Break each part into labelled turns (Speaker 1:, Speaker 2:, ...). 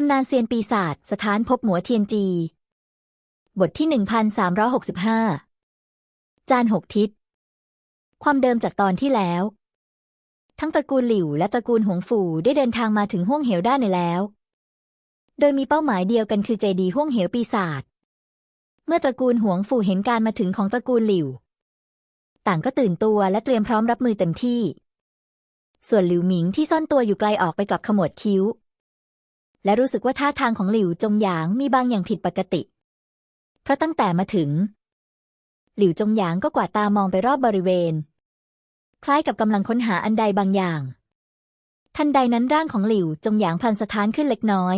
Speaker 1: ตำนานเซียนปีศาจสถานพบหมัวเทียนจี บทที่หนึ่งพันสามร้อยหกสิบห้าจานหกทิศ ความเดิมจากตอนที่แล้ว ทั้งตระกูลหลิวและตระกูลหงฝูได้เดินทางมาถึงห้วงเหวด้านในแล้ว โดยมีเป้าหมายเดียวกันคือเจดีห้วงเหวปีศาจ เมื่อตระกูลหวงฝูเห็นการมาถึงของตระกูลหลิว ต่างก็ตื่นตัวและเตรียมพร้อมรับมือเต็มที่ ส่วนหลิวหมิงที่ซ่อนตัวอยู่ไกลออกไปกับขมวดคิ้ว และรู้สึกว่าท่าทางของหลิวจงหยางมีบางอย่างผิดปกติ เพราะตั้งแต่มาถึง หลิวจงหยางก็กวาดตามองไปรอบบริเวณ คล้ายกับกำลังค้นหาอันใดบางอย่าง ทันใดนั้นร่างของหลิวจงหยางพันสถานขึ้นเล็กน้อย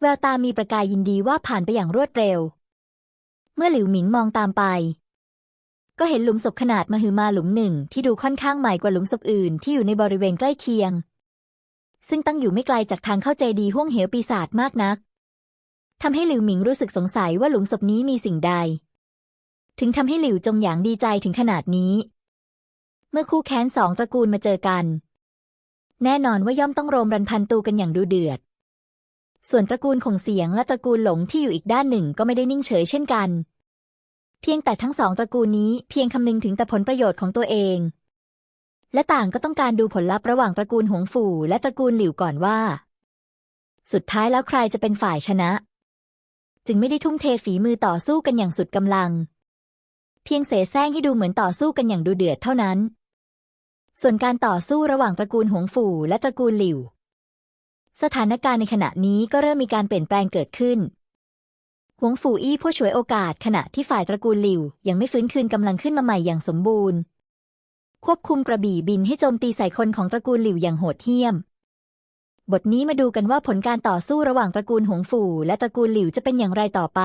Speaker 1: แววตามีประกายยินดีว่าผ่านไปอย่างรวดเร็ว เมื่อหลิวหมิงมองตามไปก็เห็นหลุมศพขนาดมหึมาหลุมหนึ่งที่ดูค่อนข้างใหม่กว่าหลุมศพอื่นที่อยู่ในบริเวณใกล้เคียง ซึ่งตั้งอยู่ไม่ไกลจากทางเข้าใจดีห้วงเหวปีศาจมากนักทำให้หลิวหมิงรู้สึกสงสัยว่าหลุมศพนี้มีสิ่งใด ถึงทำให้หลิวจงหยางดีใจถึงขนาดนี้ เมื่อคู่แค้นสองตระกูลมาเจอกัน แน่นอนว่าย่อมต้องโรมรันพันตูกันอย่างดูเดือด ส่วนตระกูลคงเสียงและตระกูลหลงที่อยู่อีกด้านหนึ่งก็ไม่ได้นิ่งเฉยเช่นกัน เพียงแต่ทั้งสองตระกูลนี้เพียงคำนึงถึงแต่ผลประโยชน์ของตัวเอง และต่างก็ต้องการดูผลลัพธ์ระหว่างตระกูลหงฝูและตระกูลหลิวก่อนว่า สุดท้ายแล้วใครจะเป็นฝ่ายชนะ จึงไม่ได้ทุ่มเทฝีมือต่อสู้กันอย่างสุดกำลัง เพียงเสแสร้งให้ดูเหมือนต่อสู้กันอย่างดูเดือดเท่านั้น ส่วนการต่อสู้ระหว่างตระกูลหงฝูและตระกูลหลิว สถานการณ์ในขณะนี้ก็เริ่มมีการเปลี่ยนแปลงเกิดขึ้นหวงฝูอี้ผู้ฉวยโอกาสขณะที่ฝ่ายตระกูลหลิว ยังไม่ฟื้นคืนกำลังขึ้นมาใหม่อย่างสมบูรณ์ ควบคุมกระบี่บินให้โจมตีใส่คนของตระกูลหลิวอย่างโหดเหี้ยม บทนี้มาดูกันว่าผลการต่อสู้ระหว่างตระกูลหงฝูและตระกูลหลิวจะเป็นอย่างไรต่อไป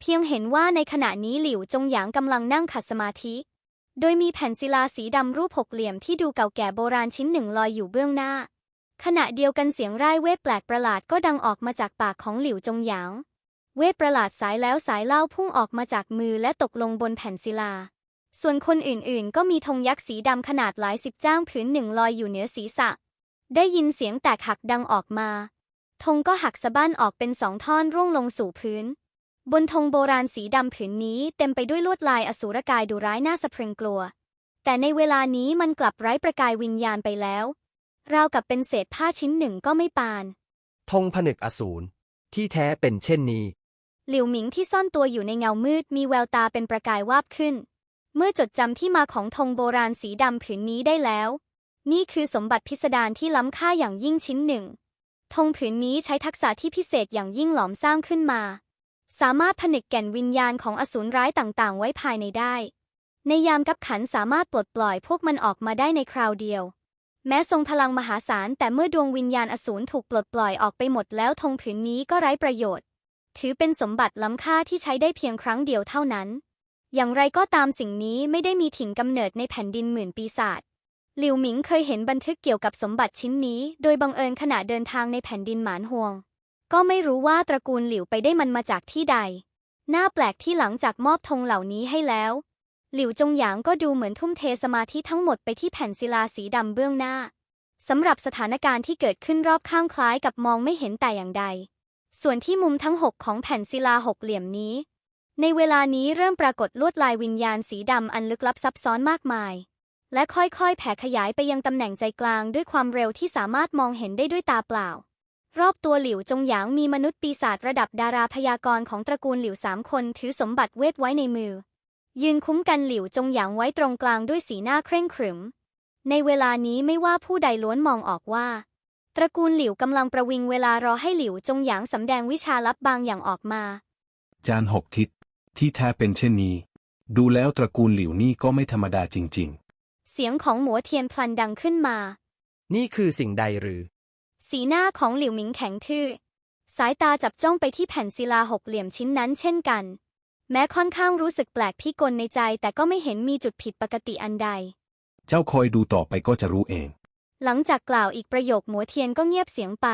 Speaker 2: เพียงเห็นว่าในขณะนี้หลิวจงหยางกำลังนั่งขัดสมาธิ โดยมีแผ่นศิลาสีดำรูปหกเหลี่ยมที่ดูเก่าแก่โบราณชิ้นหนึ่งลอยอยู่เบื้องหน้า ขณะเดียวกันเสียงร่ายเวทแปลกประหลาดก็ดังออกมาจากปากของหลิวจงหยาง เวทประหลาดสายแล้วสายเล่าพุ่งออกมาจากมือและตกลงบนแผ่นศิลา ส่วนคนอื่นๆ ก็มีธงยักษ์สีดำขนาดหลายสิบจ้างผืนหนึ่งลอยอยู่เหนือศีรษะ ได้ยินเสียงแตกหักดังออกมา ธงก็หักสะบั้นออกเป็นสองท่อนร่วงลงสู่พื้น บนธงโบราณสีดำผืนนี้เต็มไปด้วยลวดลายอสูรกายดูร้ายน่าสะพรึงกลัว แต่ในเวลานี้มันกลับไร้ประกายวิญญาณไปแล้วราวกับเป็นเศษผ้าชิ้นหนึ่งก็ไม่ปาน
Speaker 3: ธงผนึกอสูรที่แท้เป็นเช่นนี้
Speaker 2: หลิวหมิงที่ซ่อนตัวอยู่ในเงามืดมีแววตาเป็นประกายวาบขึ้น เมื่อจดจำที่มาของธงโบราณสีดำผืนนี้ได้แล้ว นี่คือสมบัติพิสดารที่ล้ำค่าอย่างยิ่งชิ้นหนึ่งธงผืนนี้ใช้ทักษะที่พิเศษอย่างยิ่งหลอมสร้างขึ้นมา สามารถผนึกแก่นวิญญาณของอสูรร้ายต่างๆ ไว้ภายในได้ ในยามกับขันสามารถปลดปล่อยพวกมันออกมาได้ในคราวเดียว แม้ทรงพลังมหาศาลแต่เมื่อดวงวิญญาณอสูรถูกปลดปล่อยออกไปหมดแล้วธงผืนนี้ก็ไร้ประโยชน์ ถือเป็นสมบัติล้ำค่าที่ใช้ได้เพียงครั้งเดียวเท่านั้น อย่างไรก็ตามสิ่งนี้ไม่ได้มีถิ่นกำเนิดในแผ่นดินหมื่นปีศาจหลิวหมิงเคยเห็นบันทึกเกี่ยวกับสมบัติชิ้นนี้ โดยบังเอิญขณะเดินทางในแผ่นดินหมานห่วง ก็ไม่รู้ว่าตระกูลหลิวไปได้มันมาจากที่ใด น่าแปลกที่หลังจากมอบธงเหล่านี้ให้แล้ว หลิวจงหยางก็ดูเหมือนทุ่มเทสมาธิทั้งหมดไปที่แผ่นศิลาสีดำเบื้องหน้าสำหรับสถานการณ์ที่เกิดขึ้นรอบข้างคล้ายกับมองไม่เห็นแต่อย่างใด ส่วนที่มุมทั้งหกของแผ่นศิลาหกเหลี่ยมนี้ ในเวลานี้เริ่มปรากฏลวดลายวิญญาณสีดำอันลึกลับซับซ้อนมากมาย และค่อยๆ แผ่ขยายไปยังตำแหน่งใจกลางด้วยความเร็วที่สามารถมองเห็นได้ด้วยตาเปล่า รอบตัวหลิวจงหยางมีมนุษย์ปีศาจระดับดาราพยากรณ์ของตระกูลหลิวสามคนถือสมบัติเวทไว้ในมือ ยืนคุ้มกันหลิวจงหยางไว้ตรงกลางด้วยสีหน้าเคร่งขรึม ในเวลานี้ไม่ว่าผู้ใดล้วนมองออกว่า ตระกูลหลิวกำลังประวิงเวลารอให้หลิวจงหยางสำแดงวิชาลับบางอย่างออกมา
Speaker 4: จานหกทิศ ที่แท้เป็นเช่นนี้ ดูแล้วตระกูลหลิวนี่ก็ไม่ธรรมดาจริง
Speaker 2: เสียงของหมัวเทียนพลันดังขึ้นมา
Speaker 3: นี่คือสิ่งใดหรือ
Speaker 2: สีหน้าของหลิวหมิงแข็งทื่อ สายตาจับจ้องไปที่แผ่นศิลาหกเหลี่ยมชิ้นนั้นเช่นกัน แม้ค่อนข้างรู้สึกแปลกพิกลในใจแต่ก็ไม่เห็นมีจุดผิดปกติอันใด
Speaker 4: ๆเจ้าคอยดูต่อไปก็จะรู้เอง
Speaker 2: หลังจากกล่าวอีกประโยคหมัวเทียนก็เงียบเสียงไป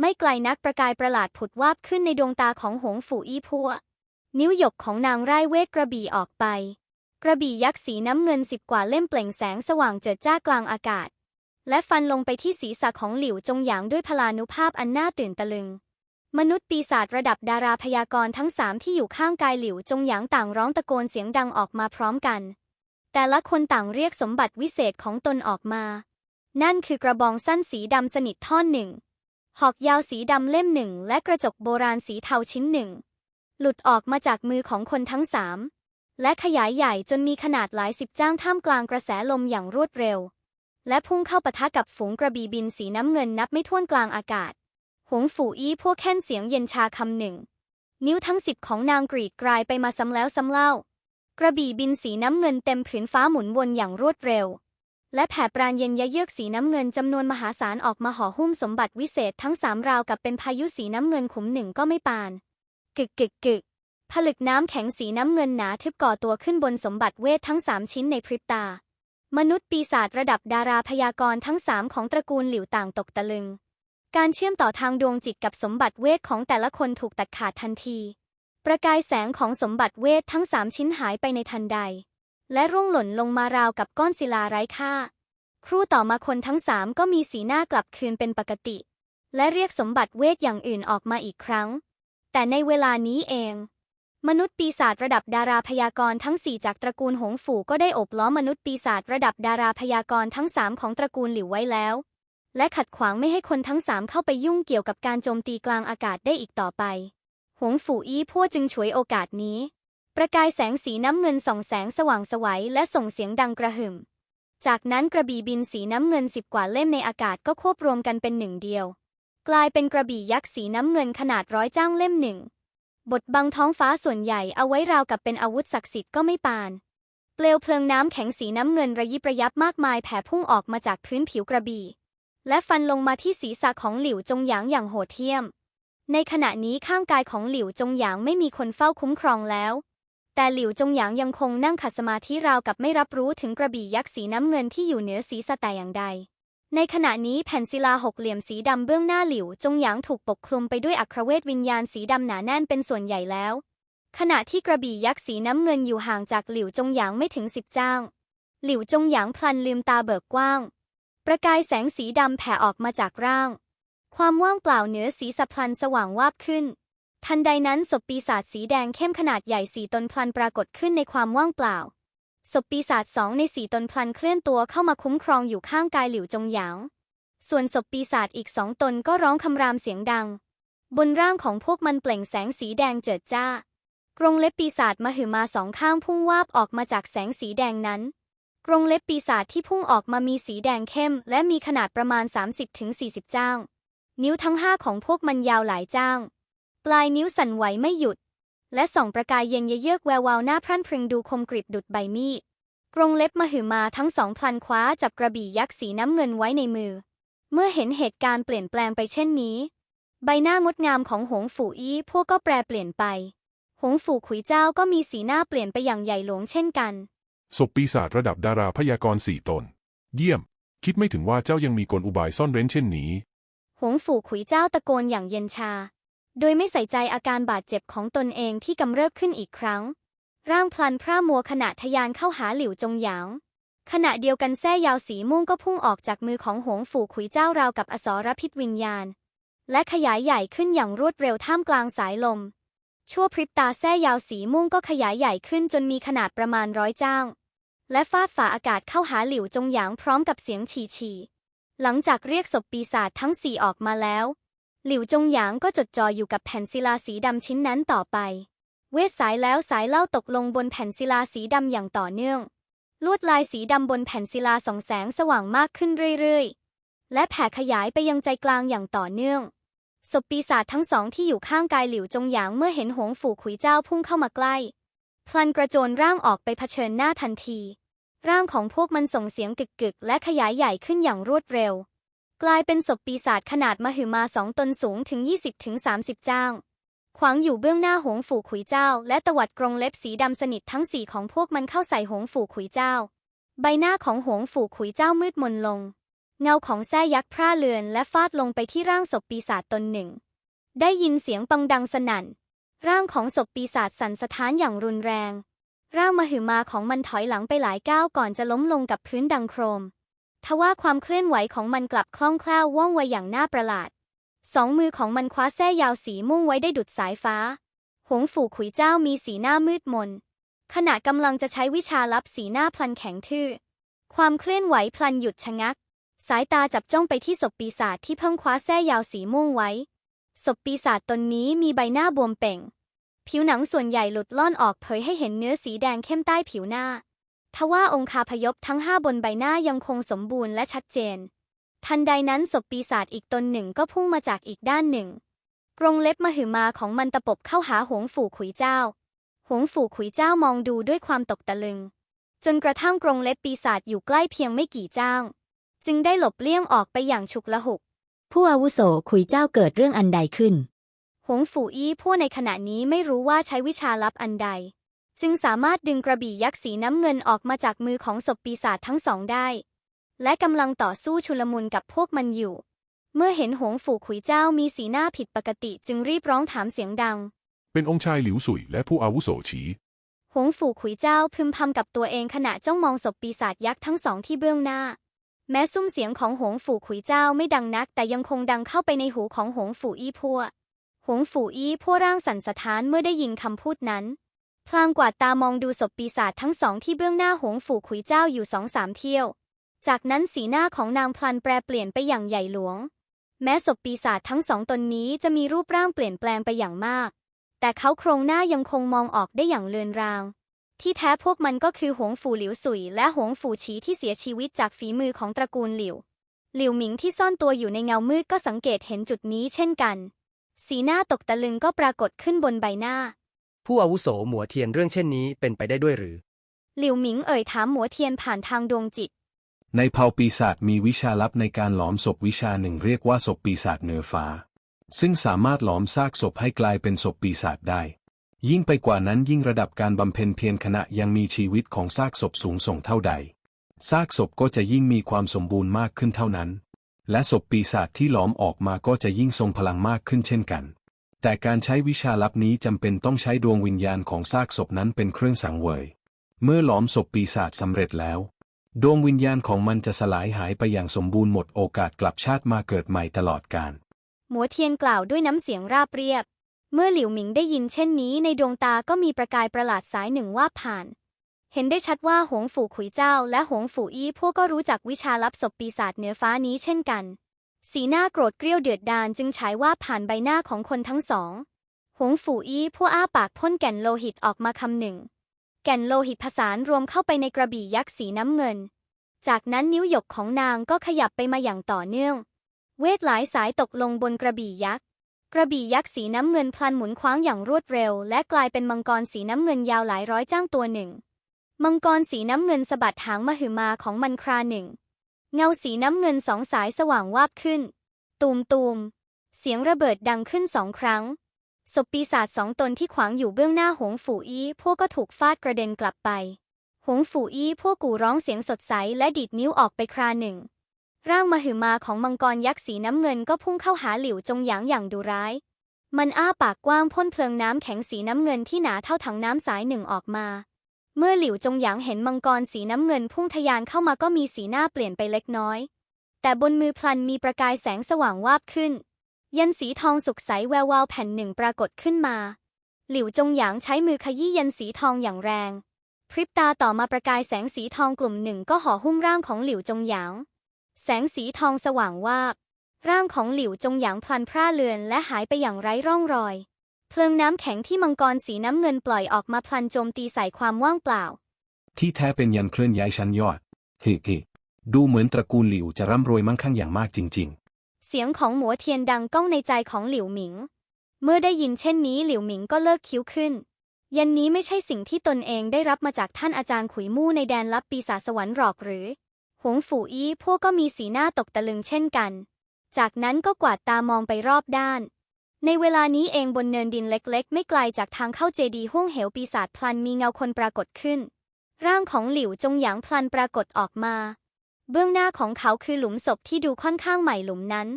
Speaker 2: ไม่ไกลนักประกายประหลาดผุดวาบขึ้นในดวงตาของหงฝูอี้พัว นิ้วหยกของนางไร้เวทกระบี่ออกไป กระบี่ยักษ์สีน้ำเงินสิบกว่าเล่มเปล่งแสงสว่างเจิดจ้ากลางอากาศ และฟันลงไปที่ศีรษะของหลิวจงหยางด้วยพลานุภาพอันน่าตื่นตะลึง มนุษย์ปีศาจระดับดาราพยากรณ์ทั้งสามที่อยู่ข้างกายหลิวจงหยางต่างร้องตะโกนเสียงดังออกมาพร้อมกัน แต่ละคนต่างเรียกสมบัติวิเศษของตนออกมา นั่นคือกระบองสั้นสีดำสนิทท่อนหนึ่งหอกยาวสีดำเล่มหนึ่งและกระจกโบราณสีเทาชิ้นหนึ่ง หลุดออกมาจากมือของคนทั้งสามและขยายใหญ่จนมีขนาดหลายสิบจ้างท่ามกลางกระแสลมอย่างรวดเร็ว และพุ่งเข้าปะทะกับฝูงกระบี่บินสีน้ำเงินนับไม่ถ้วนกลางอากาศ หงฝูอี้พวกแค้นเสียงเย็นชาคำหนึ่ง นิ้วทั้งสิบของนางกรีดกลายไปมาซ้ำแล้วซ้ำเล่า กระบี่บินสีน้ำเงินเต็มผืนฟ้าหมุนวนอย่างรวดเร็ว และแผ่ปราณเย็นยะเยือกสีน้ำเงินจำนวนมหาศาลออกมาห่อหุ้มสมบัติวิเศษทั้งสามราวกับเป็นพายุสีน้ำเงินขุมหนึ่งก็ไม่ปาน กึกกึกกึกผลึกน้ำแข็งสีน้ำเงินหนาทึบก่อตัวขึ้นบนสมบัติเวททั้งสามชิ้นในพริบตา มนุษย์ปีศาจระดับดาราพยากรณ์ทั้งสามของตระกูลหลิวต่างตกตะลึง การเชื่อมต่อทางดวงจิตกับสมบัติเวทของแต่ละคนถูกตัดขาดทันที ประกายแสงของสมบัติเวททั้งสามชิ้นหายไปในทันใด และร่วงหล่นลงมาราวกับก้อนศิลาไร้ค่า ครู่ต่อมาคนทั้งสามก็มีสีหน้ากลับคืนเป็นปกติ และเรียกสมบัติเวทอย่างอื่นออกมาอีกครั้ง แต่ในเวลานี้เอง มนุษย์ปีศาจระดับดาราพยากรณ์ทั้งสี่จากตระกูลหงฝูก็ได้โอบล้อมมนุษย์ปีศาจระดับดาราพยากรณ์ทั้งสามของตระกูลหลิวไว้แล้ว และขัดขวางไม่ให้คนทั้งสามเข้าไปยุ่งเกี่ยวกับการโจมตีกลางอากาศได้อีกต่อไป หงฝูอี้พั่วจึงฉวยโอกาสนี้ ประกายแสงสีน้ำเงินส่องแสงสว่างไสวัยและส่งเสียงดังกระหึ่ม จากนั้นกระบี่บินสีน้ำเงินสิบกว่าเล่มในอากาศก็ควบรวมกันเป็นหนึ่งเดียว กลายเป็นกระบี่ยักษ์สีน้ำเงินขนาดร้อยจ้างเล่มหนึ่ง บทบังท้องฟ้าส่วนใหญ่เอาไว้ราวกับเป็นอาวุธศักดิ์สิทธิ์ก็ไม่ปาน เปลวเพลิงน้ำแข็งสีน้ำเงินระยิบระยับมากมายแผ่พุ่งออกมาจากพื้นผิวกระบี่ และฟันลงมาที่ศีรษะของหลิวจงหยางอย่างโหดเหี้ยม ในขณะนี้ข้างกายของหลิวจงหยางไม่มีคนเฝ้าคุ้มครองแล้ว แต่หลิวจงหยางยังคงนั่งขัดสมาธิราวกับไม่รับรู้ถึงกระบี่ยักษ์สีน้ำเงินที่อยู่เหนือศีรษะแต่อย่างใด ในขณะนี้แผ่นศิลาหกเหลี่ยมสีดำเบื้องหน้าหลิว จงหยางถูกปกคลุมไปด้วยอัครเวทวิญญาณสีดำหนาแน่นเป็นส่วนใหญ่แล้ว ขณะที่กระบี่ยักษ์สีน้ำเงินอยู่ห่างจากหลิวจงหยางไม่ถึงสิบจ้าง หลิวจงหยางพลันลืมตาเบิกกว้าง ประกายแสงสีดำแผ่ออกมาจากร่าง ความว่างเปล่าเหนือศีรษะพลันสว่างวาบขึ้น ทันใดนั้นศพปีศาจสีแดงเข้มขนาดใหญ่สีตนพลันปรากฏขึ้นในความว่างเปล่า ศพปีศาจสองในสี่ตนพลันเคลื่อนตัวเข้ามาคุ้มครองอยู่ข้างกายหลิวจงหยาง ส่วนศพปีศาจอีกสองตนก็ร้องคำรามเสียงดัง บนร่างของพวกมันเปล่งแสงสีแดงเจิดจ้ากรงเล็บปีศาจมหึมาสองข้างพุ่งวาบออกมาจากแสงสีแดงนั้น กรงเล็บปีศาจที่พุ่งออกมามีสีแดงเข้ม และมีขนาดประมาณ 30-40 จ้าง นิ้วทั้งห้าของพวกมันยาวหลายจ้าง ปลายนิ้วสั่นไหวไม่หยุด และส่องประกายเย็นเยือกแวววาวหน้าพรั่นพรึงดูคมกริบดุดใบมีดกรงเล็บมหึมาทั้งสองพลันคว้าจับกระบี่ยักษ์สีน้ำเงินไว้ในมือ เมื่อเห็นเหตุการณ์เปลี่ยนแปลงไปเช่นนี้ ใบหน้างดงามของหงฝูอี้พวกก็แปรเปลี่ยนไป หงฝูขุยเจ้าก็มีสีหน้าเปลี่ยนไปอย่างใหญ่หลวงเช่นกัน
Speaker 5: ศพปีศาจระดับดาราพยากรณ์สี่ตน เยี่ยม คิดไม่ถึงว่าเจ้ายังมีกลอุบายซ่อนเร้นเช่นนี้
Speaker 2: หงฝูขุยเจ้าตะโกนอย่างเย็นชา โดยไม่ใส่ใจอาการบาดเจ็บของตนเองที่กำเริบขึ้นอีกครั้ง ร่างพลันพร่ามัวขณะทะยานเข้าหาหลิวจงหยางขณะเดียวกันแส้ยาวสีม่วงก็พุ่งออกจากมือของหงฝูขุยเจ้าราวกับอสรพิษวิญญาณ และขยายใหญ่ขึ้นอย่างรวดเร็วท่ามกลางสายลม ชั่วพริบตาแส้ยาวสีม่วงก็ขยายใหญ่ขึ้นจนมีขนาดประมาณร้อยจ้าง และฟาดฝ่าอากาศเข้าหาหลิวจงหยางพร้อมกับเสียงฉี่ฉี่หลังจากเรียกศพปีศาจทั้งสี่ออกมาแล้ว หลิวจงหยางก็จดจ่ออยู่กับแผ่นศิลาสีดำชิ้นนั้นต่อไป เวทสายแล้วสายเล่าตกลงบนแผ่นศิลาสีดำอย่างต่อเนื่อง ลวดลายสีดำบนแผ่นศิลาส่องแสงสว่างมากขึ้นเรื่อยๆ และแผ่ขยายไปยังใจกลางอย่างต่อเนื่องศพปีศาจทั้งสองที่อยู่ข้างกายหลิวจงหยางเมื่อเห็นหงฝูขุยเจ้าพุ่งเข้ามาใกล้ พลันกระโจนร่างออกไปเผชิญหน้าทันที ร่างของพวกมันส่งเสียงกึกๆและขยายใหญ่ขึ้นอย่างรวดเร็ว กลายเป็นศพปีศาจขนาดมหึมาสองตนสูงถึง 20-30จ้างขวางอยู่เบื้องหน้าหงฝูขุยเจ้า และตวัดกรงเล็บสีดำสนิททั้งสี่ของพวกมันเข้าใส่หงฝูขุยเจ้า ใบหน้าของหงฝูขุยเจ้ามืดมนลง เงาของแส้ยักษ์พร่าเลือนและฟาดลงไปที่ร่างศพปีศาจตนหนึ่ง ได้ยินเสียงปังดังสนั่น ร่างของศพปีศาจสั่นสะท้านอย่างรุนแรง ร่างมหึมาของมันถอยหลังไปหลายก้าวก่อนจะล้มลงกับพื้นดังโครม ทว่าความเคลื่อนไหวของมันกลับคล่องแคล่วว่องไวอย่างน่าประหลาด สองมือของมันคว้าแส้ยาวสีม่วงไว้ได้ดุดสายฟ้า หงฝูขุยเจ้ามีสีหน้ามืดมน ขณะกำลังจะใช้วิชาลับสีหน้าพลันแข็งทื่อ ความเคลื่อนไหวพลันหยุดชะงัก สายตาจับจ้องไปที่ศพปีศาจที่เพิ่งคว้าแส้ยาวสีม่วงไว้ ศพปีศาจตนนี้มีใบหน้าบวมเป่ง ผิวหนังส่วนใหญ่หลุดล่อนออกเผยให้เห็นเนื้อสีแดงเข้มใต้ผิวหน้า ทว่าองคาพยพทั้งห้าบนใบหน้ายังคงสมบูรณ์และชัดเจน ทันใดนั้นศพปีศาจอีกตนหนึ่งก็พุ่งมาจากอีกด้านหนึ่ง กรงเล็บมหึมาของมันตะปบเข้าหาหงฝูขุยเจ้า หงฝูขุยเจ้ามองดูด้วยความตกตะลึง จนกระทั่งกรงเล็บปีศาจอยู่ใกล้เพียงไม่กี่เจ้า จึงได้หลบเลี่ยงออกไปอย่างฉุกละหุก
Speaker 1: ผู้อาวุโสคุยเจ้าเกิดเรื่องอันใดขึ้น
Speaker 2: หงฝูอี้ผู้ในขณะนี้ไม่รู้ว่าใช้วิชาลับอันใด จึงสามารถดึงกระบี่ยักษ์สีน้ำเงินออกมาจากมือของศพปีศาจทั้งสองได้ และกำลังต่อสู้ชุลมุนกับพวกมันอยู่ เมื่อเห็นหงฝูขุยเจ้ามีสีหน้าผิดปกติจึงรีบร้องถามเสียงดัง
Speaker 5: เป็นองค์ชายหลิวสุยและผู้อาวุโสฉี
Speaker 2: หงฝูขุยเจ้าพึมพำกับตัวเองขณะจ้องมองศพปีศาจยักษ์ทั้งสองที่เบื้องหน้า แม้ซุ้มเสียงของหงฝูขุยเจ้าไม่ดังนัก แต่ยังคงดังเข้าไปในหูของหงฝูอี้พัวหงฝูอี้พัวร่างสั่นสะท้านเมื่อได้ยินคำพูดนั้น พลางกวาดตามองดูศพปีศาจทั้งสองที่เบื้องหน้าหงฝูขุยเจ้าอยู่สองสามเที่ยว จากนั้นสีหน้าของนางพลันแปรเปลี่ยนไปอย่างใหญ่หลวง แม้ศพปีศาจทั้งสองตนนี้จะมีรูปร่างเปลี่ยนแปลงไปอย่างมาก แต่เขาโครงหน้ายังคงมองออกได้อย่างเลือนราง ที่แท้พวกมันก็คือหงฝูหลิวสุย และหงฝูฉีที่เสียชีวิตจากฝีมือของตระกูลหลิว หลิวหมิงที่ซ่อนตัวอยู่ในเงามืดก็สังเกตเห็นจุดนี้เช่นกัน สีหน้าตกตะลึงก็ปรากฏขึ้นบนใบหน้า
Speaker 3: ผู้อาวุโสหมัวเทียนเรื่องเช่นนี้เป็นไปได้ด้วยหรือ
Speaker 2: หลิวหมิงเอ่ยถามหมัวเทียนผ่านทางดวงจิต
Speaker 4: ในเผ่าปีศาจมีวิชาลับในการหลอมศพวิชาหนึ่งเรียกว่าศพปีศาจเหนือฟ้า ซึ่งสามารถหลอมซากศพให้กลายเป็นศพปีศาจได้ ยิ่งไปกว่านั้นยิ่งระดับการบำเพ็ญเพียรขณะยังมีชีวิตของซากศพสูงส่งเท่าใด ซากศพก็จะยิ่งมีความสมบูรณ์มากขึ้นเท่านั้น และศพปีศาจที่หลอมออกมาก็จะยิ่งทรงพลังมากขึ้นเช่นกัน แต่การใช้วิชาลับนี้จำเป็นต้องใช้ดวงวิญญาณของซากศพนั้นเป็นเครื่องสังเวย เมื่อหลอมศพปีศาจสำเร็จแล้ว ดวงวิญญาณของมันจะสลายหายไปอย่างสมบูรณ์หมดโอกาสกลับชาติมาเกิดใหม่ตลอดกาล
Speaker 2: หมัวเทียนกล่าวด้วยน้ำเสียงราบเรียบ เมื่อหลิวหมิงได้ยินเช่นนี้ในดวงตาก็มีประกายประหลาดสายหนึ่งว่าบผ่าน เห็นได้ชัดว่าหงฝูขุยเจ้า และหงฝูอี้พวกก็รู้จักวิชาลับศพปีศาจเหนือฟ้านี้เช่นกัน สีหน้าโกรธเกรี้ยวเดือดดาลจึงฉายว่าผ่านใบหน้าของคนทั้งสองหงฝูอี้พวกอ้าปากพ่นแก่นโลหิตออกมาคำหนึ่ง แก่นโลหิตผสานรวมเข้าไปในกระบี่ยักษ์สีน้ำเงิน จากนั้นนิ้วหยกของนางก็ขยับไปมาอย่างต่อเนื่อง เวทหลายสายตกลงบนกระบี่ยักษ์ กระบี่ยักษ์สีน้ำเงินพลันหมุนคว้างอย่างรวดเร็ว และกลายเป็นมังกรสีน้ำเงินยาวหลายร้อยจ้างตัวหนึ่ง มังกรสีน้ำเงินสะบัดหางมหึมาของมันคราหนึ่ง เงาสีน้ำเงินสองสายสว่างวาบขึ้น ตูมตูม เสียงระเบิดดังขึ้นสองครั้ง ศพปีศาจสองตนที่ขวางอยู่เบื้องหน้าหงฝูอี้พวกก็ถูกฟาดกระเด็นกลับไป หงฝูอี้พวกกูร้องเสียงสดใสและดีดนิ้วออกไปคราหนึ่ง ร่างมหึมาของมังกรยักษ์สีน้ำเงินก็พุ่งเข้าหาหลิวจงหยางอย่างดุร้าย มันอ้าปากกว้างพ่นเพลิงน้ำแข็งสีน้ำเงินที่หนาเท่าถังน้ำสายหนึ่งออกมา เมื่อหลิวจงหยางเห็นมังกรสีน้ำเงินพุ่งทะยานเข้ามาก็มีสีหน้าเปลี่ยนไปเล็กน้อย แต่บนมือพลันมีประกายแสงสว่างวาบขึ้น ยันสีทองสุกใสแวววาวแผ่นหนึ่งปรากฏขึ้นมา หลิวจงหยางใช้มือขยี้ยันสีทองอย่างแรง พริบตาต่อมาประกายแสงสีทองกลุ่มหนึ่งก็ห่อหุ้มร่างของหลิวจงหยาง แสงสีทองสว่างวาบ ร่างของหลิวจงหยางพลันพร่าเลือนและหายไปอย่างไร้ร่องรอย เพลิงน้ำแข็งที่มังกรสีน้ำเงินปล่อยออกมาพลันโจมตีใส่ความว่างเปล่า
Speaker 4: ที่แท้เป็นยันเคลื่อนย้ายชั้นยอดเฮ้เฮ้ดูเหมือนตระกูลหลิวจะร่ำรวยมั่งคั่งอย่างมากจริง ๆ
Speaker 2: เสียงของหมัวเทียนดังก้องในใจของหลิวหมิง เมื่อได้ยินเช่นนี้หลิวหมิงก็เลิกคิ้วขึ้น ยันนี้ไม่ใช่สิ่งที่ตนเองได้รับมาจากท่านอาจารย์ขุยมู่ในแดนลับปีศาจสวรรค์หรอกหรือ หงฝูอี้พวกก็มีสีหน้าตกตะลึงเช่นกัน จากนั้นก็กวาดตามองไปรอบด้าน ในเวลานี้เองบนเนินดินเล็กๆ ไม่ไกลจากทางเข้าเจดีห้วงเหวปีศาจพลันมีเงาคนปรากฏขึ้น ร่างของหลิวจงหยางพลันปรากฏออกมา เบื้องหน้าของเขาคือหลุมศพที่ดูค่อนข้างใหม่หลุมนั้น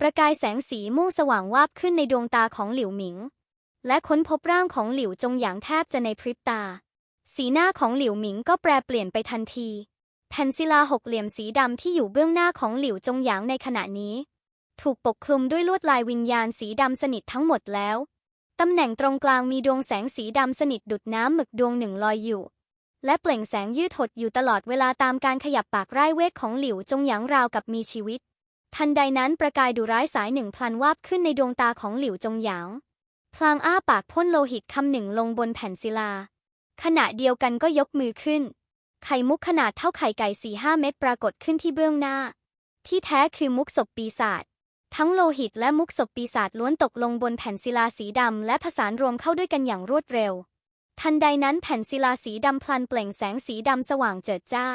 Speaker 2: ประกายแสงสีม่วงสว่างวาบขึ้นในดวงตาของหลิวหมิง และค้นพบร่างของหลิวจงหยางแทบจะในพริบตา สีหน้าของหลิวหมิงก็แปรเปลี่ยนไปทันทีแผ่นศิลาหกเหลี่ยมสีดำที่อยู่เบื้องหน้าของหลิวจงหยางในขณะนี้ ถูกปกคลุมด้วยลวดลายวิญญาณสีดำสนิททั้งหมดแล้ว ตำแหน่งตรงกลางมีดวงแสงสีดำสนิทดุดน้ำหมึกดวงหนึ่งลอยอยู่ และเปล่งแสงยืดหดอยู่ตลอดเวลาตามการขยับปากไร้เวทของหลิวจงหยางราวกับมีชีวิต ทันใดนั้นประกายดุร้ายสายหนึ่งพลันวาบขึ้นในดวงตาของหลิวจงหยางพลางอ้าปากพ่นโลหิตคำหนึ่งลงบนแผ่นศิลา ขณะเดียวกันก็ยกมือขึ้น ไข่มุกขนาดเท่าไข่ไก่สี่ห้าเม็ดปรากฏขึ้นที่เบื้องหน้า ที่แท้คือมุกศพปีศาจ ทั้งโลหิตและมุกศพปีศาจล้วนตกลงบนแผ่นศิลาสีดำและผสานรวมเข้าด้วยกันอย่างรวดเร็ว ทันใดนั้นแผ่นศิลาสีดำพลันเปล่งแสงสีดำสว่างเจิดจ้า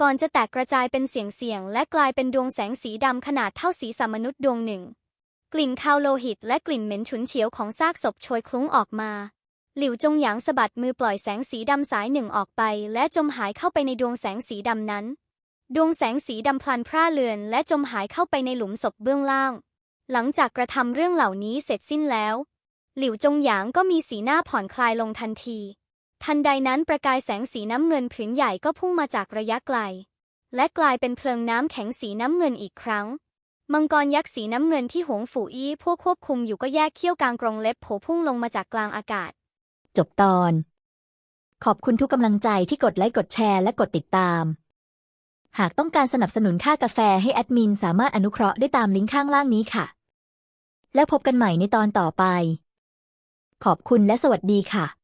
Speaker 2: ก่อนจะแตกกระจายเป็นเสียงเสียง และกลายเป็นดวงแสงสีดำขนาดเท่าศีรษะมนุษย์ดวงหนึ่ง กลิ่นคาวโลหิตและกลิ่นเหม็นฉุนเฉียวของซากศพโชยคลุ้งออกมา หลิวจงหยางสะบัดมือปล่อยแสงสีดำสายหนึ่งออกไป และจมหายเข้าไปในดวงแสงสีดำนั้น ดวงแสงสีดำพลันพร่าเลือน และจมหายเข้าไปในหลุมศพเบื้องล่าง หลังจากกระทำเรื่องเหล่านี้เสร็จสิ้นแล้ว หลิวจงหยางก็มีสีหน้าผ่อนคลายลงทันที ทันใดนั้นประกายแสงสีน้ำเงินผืนใหญ่ก็พุ่งมาจากระยะไกล และกลายเป็นเพลิงน้ำแข็งสีน้ำเงินอีกครั้ง มังกรยักษ์สีน้ำเงินที่หวงฝูอี้พวกควบคุมอยู่ก็แยกเขี้ยวกลางกรงเล็บโผพุ่งลงมาจากกลางอากาศ
Speaker 1: จบตอน ขอบคุณทุกกำลังใจที่กดไลค์กดแชร์และกดติดตาม หากต้องการสนับสนุนค่ากาแฟให้แอดมินสามารถอนุเคราะห์ได้ตามลิงก์ข้างล่างนี้ค่ะ แล้วพบกันใหม่ในตอนต่อไป ขอบคุณและสวัสดีค่ะ